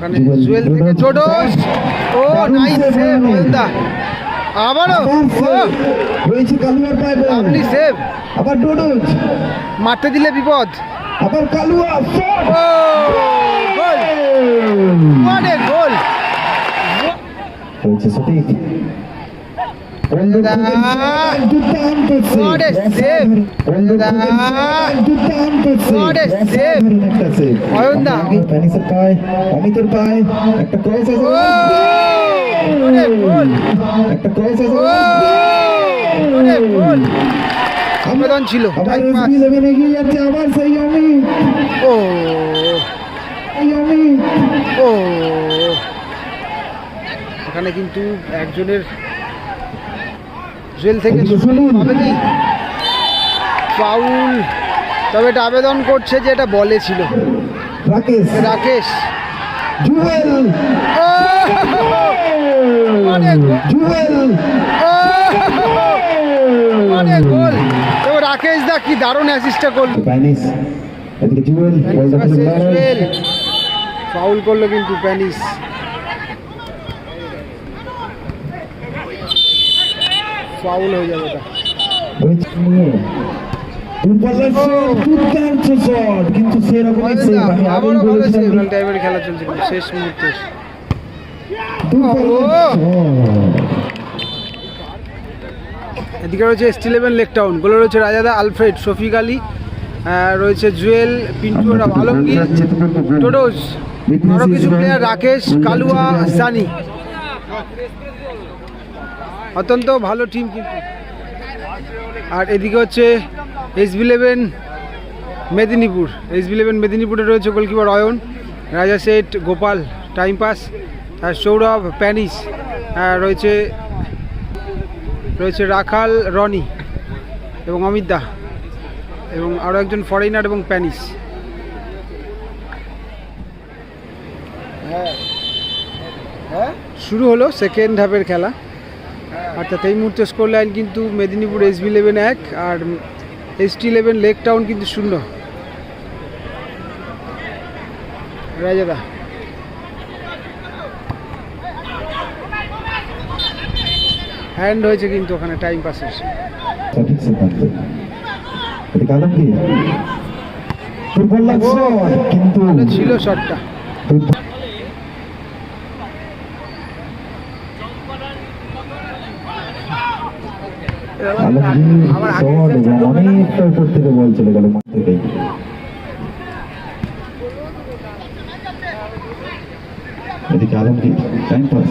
ওখানে জুয়েল থেকে ছোট ও নাইস সেভ মহিন্দা আবারও রয়েছে কালুয়ার পায়ে। লাভলি সেভ আবার ডোডোজ মারতে দিলে বিপদ। আবার কালুয়া গোল। গোল হয়েছে সঠিক অমিতের পায় একটা ক্রস একটা ক্রস আবেদন ছিল। আবার সেই অমিত ও! ও! এখানে কিন্তু একজনের জেল থেকে। হবে কি? ফাউল। তবে এটা আবেদন করছে যে এটা বলে ছিল। রাকেশ। রাকেশ। তবে রাকেশ দা কি দারুণ অ্যাসিস্টটা করল। ফাউল করল কিন্তু প্যানিস। ফাউল হয়ে যাবে এটা। শেষ মুহূর্তে এদিকে রয়েছে এস ইলেভেন লেক টাউন গোলে রয়েছে রাজাদা আলফ্রেড, শফিক আলী রয়েছে জুয়েল, পিন্টু আলমগীর টোডোজ আরও কিছু প্লেয়ার রাকেশ, কালুয়া, সানি। অত্যন্ত ভালো টিম কিন্তু। আর এদিকে হচ্ছে S eleven Medinipur. S eleven মেদিনীপুরে রয়েছে goalkeeper Ayan Raja Seth Gopal time pass আর সৌরভ প্যানিস আর রয়েছে রয়েছে রাখাল রনি এবং অমিত দা এবং আরও একজন ফরেনার এবং প্যানিস। শুরু হলো সেকেন্ড হাফের খেলা। অর্থাৎ এই মুহূর্তে স্কোর লাইন কিন্তু মেদিনীপুর এস বি ইলেভেন এক আর S T eleven Lake Town কিন্তু শূন্য। রাজাদা। হ্যান্ড হয়েছে কিন্তু ওখানে টাইম পাসের ভালো ছিল শটটা আলমগীর এবং অনেকটা উপর থেকে বল চলে এদিকে আলমগীর পাস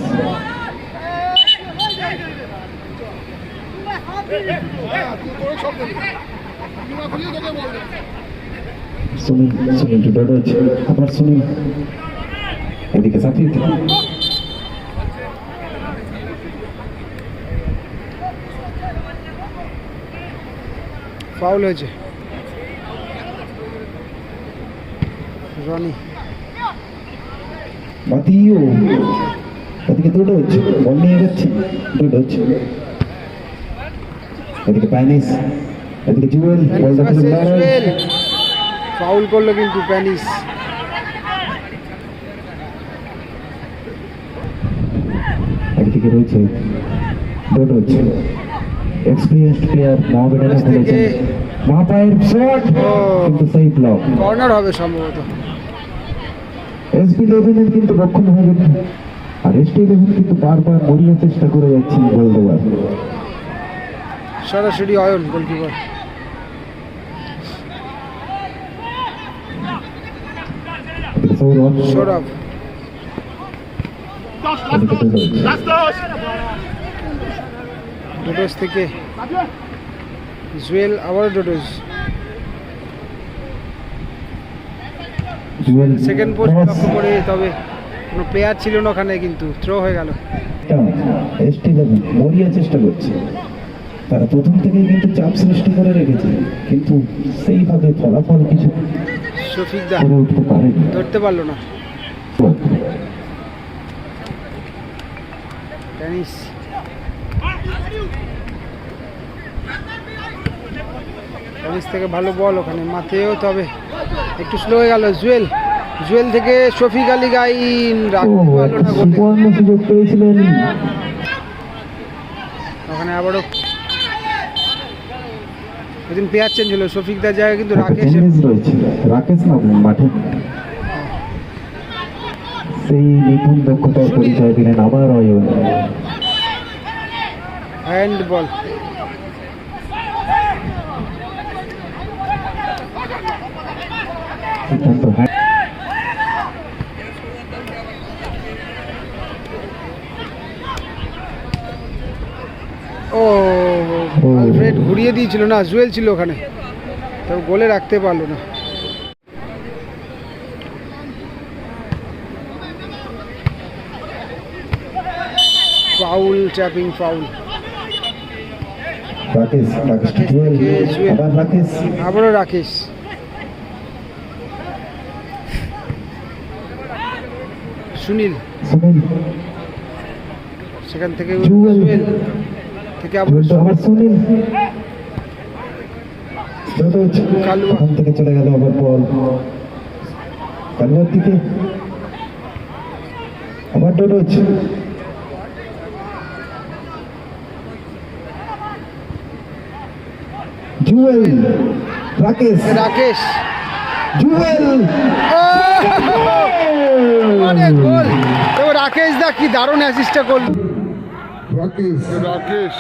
সুনীল সুনীল টু সুনীল এদিকে সাফিক ফাউল হয়েছে রনি বাতিও এদিকে ডডজ বল নিয়ে যাচ্ছে ডডজ এদিকে প্যানিস এদিকে জুয়েল বলটা ফেলে বাইরে। ফাউল করল কিন্তু প্যানিস একদিকে রয়েছে ডোডোজ এক্সপিরিয়েন্সড প্লেয়ার মহামেডানে খেলেছেন মহাপায়ের শট। কিন্তু সেই ব্লক কর্নার হবে সম্ভবত। এসপি লেভেনের কিন্তু রক্ষণ হবে আর এসটি লেভেন কিন্তু বারবার মরিয়ে চেষ্টা করে যাচ্ছেন গোল দেওয়ার সরাসরি অয়ন গোলকিপার সৌরভ। সৌরভ। ডোডোস থেকে। জুয়েল আবারও ডোডোস সেকেন্ড পোস্ট লক্ষ্য করে তবে কোনো প্লেয়ার ছিল না ওখানে কিন্তু থ্রো হয়ে গেল। মরিয়া চেষ্টা করছে। তারা প্রথম থেকেই কিন্তু চাপ সৃষ্টি করে রেখেছে কিন্তু সেইভাবে ফলাফল কিছু শফিক দা ধরতে পারল না। টেনিস টেনিস থেকে ভালো বল ওখানে মাঠেও তবে একটু স্লো হয়ে গেল। জুয়েল জুয়েল থেকে শফিক আলী গাইন সুযোগ পেয়েছিলেন। ওখানে আবারও ওদিন পেয়ার চেঞ্জ হলো শফিকদার জায়গায় কিন্তু রাকেশ রয়েছে। রাকেশ না মাঠে। সেই নিপুণ দক্ষতার পরিচয় দিলেন আবার অয়ন। হ্যান্ড বল সিদ্ধান্ত হ্যাঁ ও আলফ্রেড ঘুরিয়ে দিয়েছিল না জুয়েল ছিল ওখানে। তবে গোলে রাখতে পারল না। Foul tapping foul Rakesh Rakesh Jewel Jewel. আবার রাকেশ। আবারও রাকেশ। সুনীল। সুনীল। সেখান থেকে। জুয়েল। থেকে আবার সুনীল। ওখান থেকে চলে গেল আবার বল। কালুয়ার দিকে। আবার ডোডোজ। জুয়েল। রাকেশ। রাকেশ। জুয়েল। অনেক গোল। তো রাকেশ দা কি দারুণ অ্যাসিস্টটা করল রাকেশ। রাকেশ।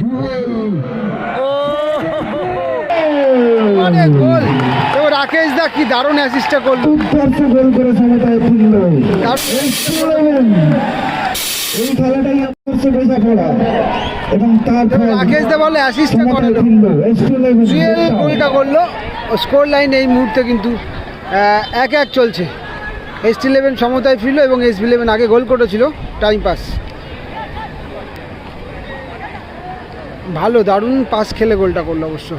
জুয়েল। অনেক গোল। তো রাকেশ দা কি দারুণ অ্যাসিস্টটা করল গোল। করে সমতায় এই খেলাটাই আমার বোঝা পড়া এবং তারপর রাকেশ দা বলে অ্যাসিস্টটা করালো। জুয়েল গোলটা করল। স্কোর লাইন এই মুহূর্তে কিন্তু এক এক চলছে। এস টি ইলেভেন সমতায় ফিরলো এবং এস বি ইলেভেন আগে গোল করেছিল। টাইম পাস ভালো দারুণ পাস খেলে গোলটা করল অবশ্য।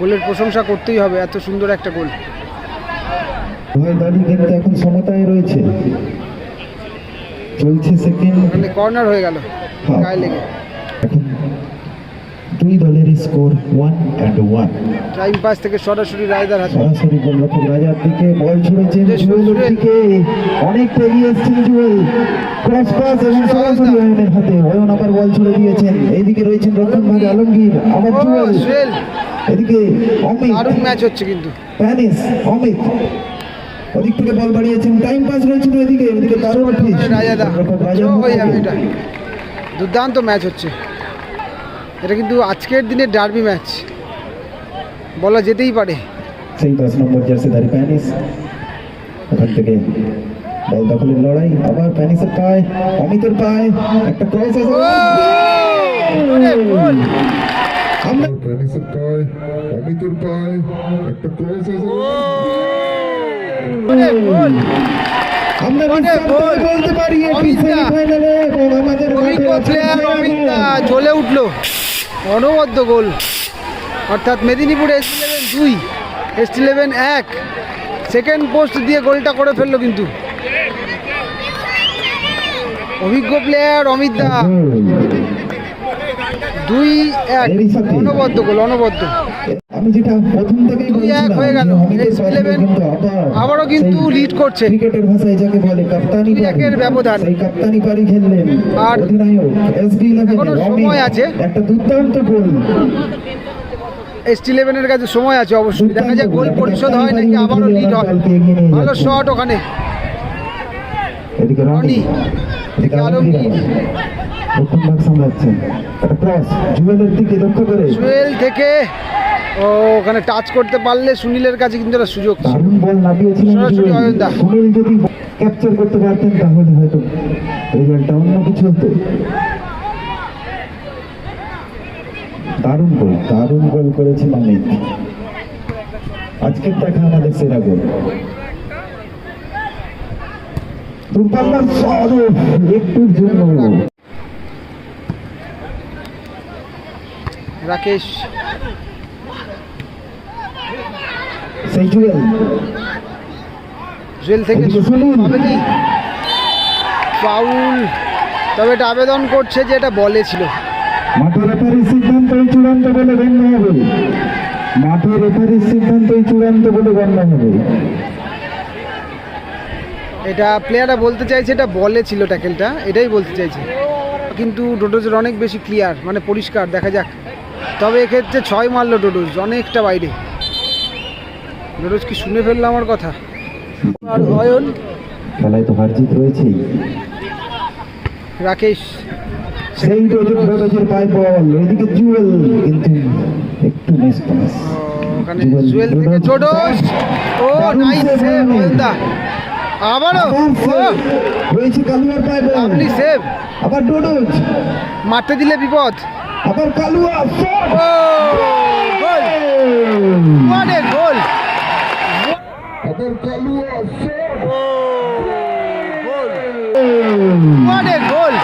গোলের প্রশংসা করতেই হবে এত সুন্দর একটা গোল। দলই কিন্তু এখন সমতায় রয়েছে। চলছে সেকেন্ড মানে কর্নার হয়ে গেল। গায়ে লেগে। দুই দলের score one and one time pass থেকে সরাসরি রায়দার হাতে। সরাসরি গোলরক্ষক রাজার দিকে বল ছুড়েছেন জুয়েলের জুয়েল। দিকে অনেকটা এগিয়ে এসছেন জুয়েল। ক্রস পাস এবং সরাসরি অয়নের হাতে। অয়ন আবার বল ছুড়ে দিয়েছেন। এইদিকে রয়েছেন রক্ষণ ভাগে আলমগীর আবার জুয়েল। এদিকে অমিত। দারুণ ম্যাচ হচ্ছে কিন্তু। প্যানিস অমিত। ওদিক থেকে বল বাড়িয়েছেন। টাইম পাস রয়েছিল এদিকে এদিকে দারুণ ফিস দুর্দান্ত ম্যাচ হচ্ছে। এটা কিন্তু আজকের দিনে ডার্বি ম্যাচ বলা যেতেই পারে। সেই দশ নম্বর জার্সিধারী প্যানিস ওখান থেকে বল দখলের লড়াই। আবার প্যানিসের পায় অমিতের পায় একটা ক্রস আছে। আমরা প্যানিসের পায় অমিতের পায় একটা ক্রস আছে। আমরা। বলতে পারি। সেমিফাইনালে আমাদের। জ্বলে উঠল। অনবদ্য গোল। অর্থাৎ মেদিনীপুর এস ইলেভেন দুই এস ইলেভেন এক। সেকেন্ড পোস্ট দিয়ে গোলটা করে ফেলল কিন্তু। অভিজ্ঞ প্লেয়ার অমিত দা। দুই এক। অনবদ্য গোল অনবদ্য। আমি যেটা প্রথম থেকেই বলছিলাম হয়ে গেল। কিন্তু আবারও কিন্তু লিড করছে। ক্রিকেটের ভাষায় যাকে বলে কাপ্তানি একের ব্যবধান। সেই কাপ্তানি পারি খেললেন আর অধিনায়ক এসডি এখনও সময় আছে। একটা দুর্দান্ত গোল। এস ইলেভেনের কাছে সময় আছে অবশ্যই। দেখা যায় গোল। পরিশোধ হয় নাকি আবারও লিড হয়? ভালো শট ওখানে। এদিকে রনি। এদিকে আলমগীর। সামলাচ্ছেন। ক্রস জুয়েলের দিকে লক্ষ্য করে। জুয়েল থেকে ও ওখানে টাচ করতে পারলে সুনীলের কাছে কিন্তু একটা সুযোগ সরাসরি সুনীল। যদি ক্যাপচার করতে পারতেন তাহলে হয়তো রেজাল্টটা অন্য কিছু হতো। দারুণ গোল দারুণ গোল অমিত আজকের দেখা আমাদের সেরা গোল একটুর জন্য রাকেশ সেই জুয়েল জুয়েল থেকে ফাউল। তবে এটা আবেদন করছে যে এটা বলে ছিল। মাঠের রেফারির সিদ্ধান্তই চূড়ান্ত বলে গণ্য হবে। মাঠের রেফারির সিদ্ধান্তই চূড়ান্ত বলে গণ্য হবে। এটা প্লেয়াররা বলতে চাইছে এটা বলে ছিল ট্যাকেলটা এটাই বলতে চাইছে। কিন্তু ডোডোজের অনেক বেশি ক্লিয়ার মানে পরিষ্কার দেখা যাক। তবে এক্ষেত্রে ছয় মারলো ডোডোজ অনেকটা বাইরে। ডোডোজ কি শুনে ফেলল আমার কথা? আর অয়ন? খেলায় তো হার জিত রয়েছেই। রাকেশ? সেই পায় বল এদিকে জুয়েল কিন্তু একটু মিস পাস ওখানে জুয়েল, থেকে ও নাইস সেভ অয়ন। আবারও? রয়েছে কালুয়ার পায় বল। আপনি সেভ আবার ডোডোজ মারতে দিলে বিপদ। আবার কালুয়া shot! ও গোল আবার কালুয়া what a goal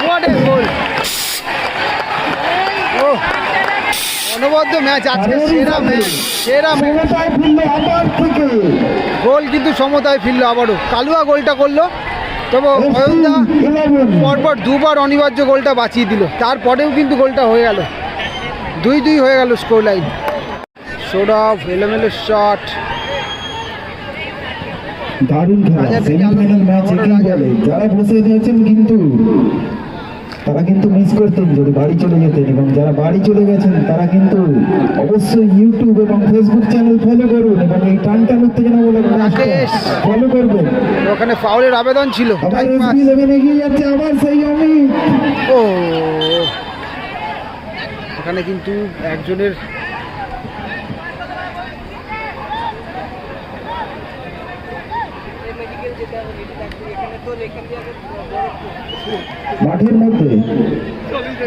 what a অনবদ্য ম্যাচ আজকে সেরা ম্যাচ সেরা ম্যাচ। গোল কিন্তু সমতায় ফিরলো আবারও। কালুয়া গোলটা করল। তবে অয়নদা পরপর দুবার অনিবার্য গোলটা বাঁচিয়ে দিল। তারপরেও কিন্তু গোলটা হয়ে গেল। দুই দুই হয়ে গেল স্কোর লাইন সৌরভ এলোমেলো শট দারুণ খেলা। সেমিফাইনাল ম্যাচ একেই বলে। যারা বসে রয়েছেন কিন্তু তারা কিন্তু মিস করতেন যদি বাড়ি চলে যেতেন এবং যারা বাড়ি চলে গেছেন তারা কিন্তু অবশ্যই ইউটিউব এবং ফেসবুক চ্যানেল ফলো করুন এবং এই টান টান উত্তেজনা বলে ফলো করবেন। ওখানে ফাউলের আবেদন ছিল। আবার। এগিয়ে যাচ্ছে আবার সেই অমিত। ও। ওখানে কিন্তু একজনের মাঠের মধ্যে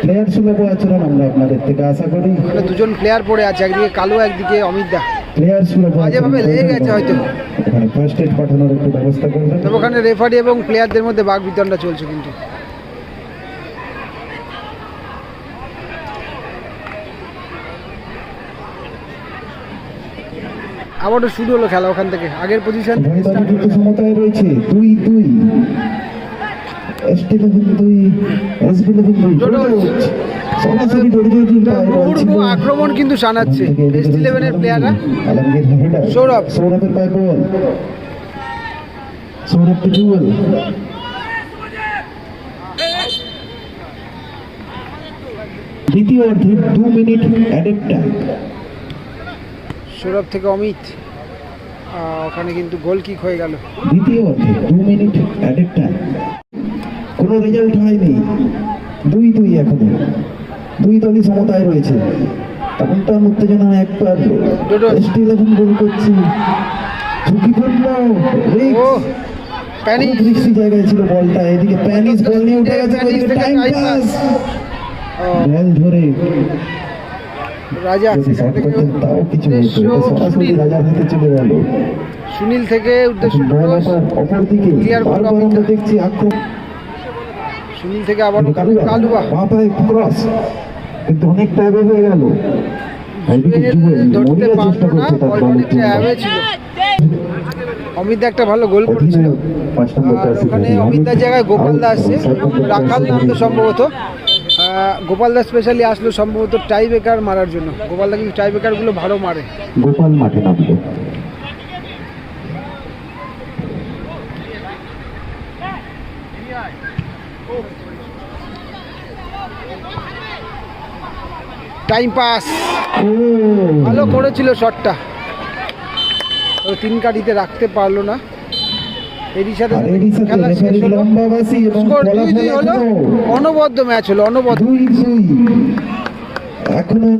প্লেয়ার সুলভ আচরণ আমরা আপনাদের থেকে? আশা করি ওখানে দুজন প্লেয়ার পড়ে আছে একদিকে কালো একদিকে অমিত দা। প্লেয়ার সুলভ বাজেভাবে লেগে গেছে হয়তো। ওখানে ফার্স্ট এড পাঠানোর একটু ব্যবস্থা করবেন। তবে ওখানে রেফারি এবং প্লেয়ারদের মধ্যে বাঘ বিতণ্ডা চলছে কিন্তু। আবারও শুরু হলো খেলা ওখান থেকে। আগের পজিশন সমতায় রয়েছে দুই দুই। এসটি লেভেল দুই এসবি লেভেল আক্রমণ কিন্তু সানাচ্ছে। ইলেভেনের প্লেয়াররা সৌরভ। সৌরভের পায়ে বল। সৌরভ দ্বিতীয় অর্ধে দু মিনিট অ্যাডেড টাইম সৌরভ থেকে অমিত। ওখানে কিন্তু গোল কিক হয়ে গেল। দ্বিতীয় অর্ধে দু মিনিট অ্যাডেড টাইম কোনো রেজাল্ট হয়নি। দুই দুই এখনও। দুই দলই সমতায় রয়েছে। এমনটা উত্তেজনা একবার। এসটি ইলেভেন গোল করছে। ঝুঁকিপূর্ণ। প্যানিস জায়গায় ছিল বলটা। এদিকে প্যানিস বল নিয়ে উঠে গেছে টাইম পাস বল ধরে। রাজা সুনীল। থেকে উদ্দেশ্য করল। দেখছি সুনীল থেকে আবার কালুয়া ক্রস কিন্তু অনেকটা অ্যাবে হয়ে গেল। ধরতে পারল না ছিল। অমিত একটা ভালো গোল করেছিল। ওখানে জায়গায় গোপাল out, দা আসছে রাখাল নামলো পরে সম্ভবত। আহ, গোপাল দা স্পেশালি আসলো সম্ভবত টাই বেকার মারার জন্য। গোপাল দা কিন্তু টাই বেকারগুলো ভালো মারে। গোপাল মাঠে নামলো। টাইম পাস ভালো করেছিল শটটা তো তিন কাঠিতে রাখতে পারল না। এরই সাথে খেলা শেষ হলো লম্বা বাসি এবং স্কোর দুই দুই হলো অনবদ্য ম্যাচ হলো অনবদ্য। দুই দুই। এখনও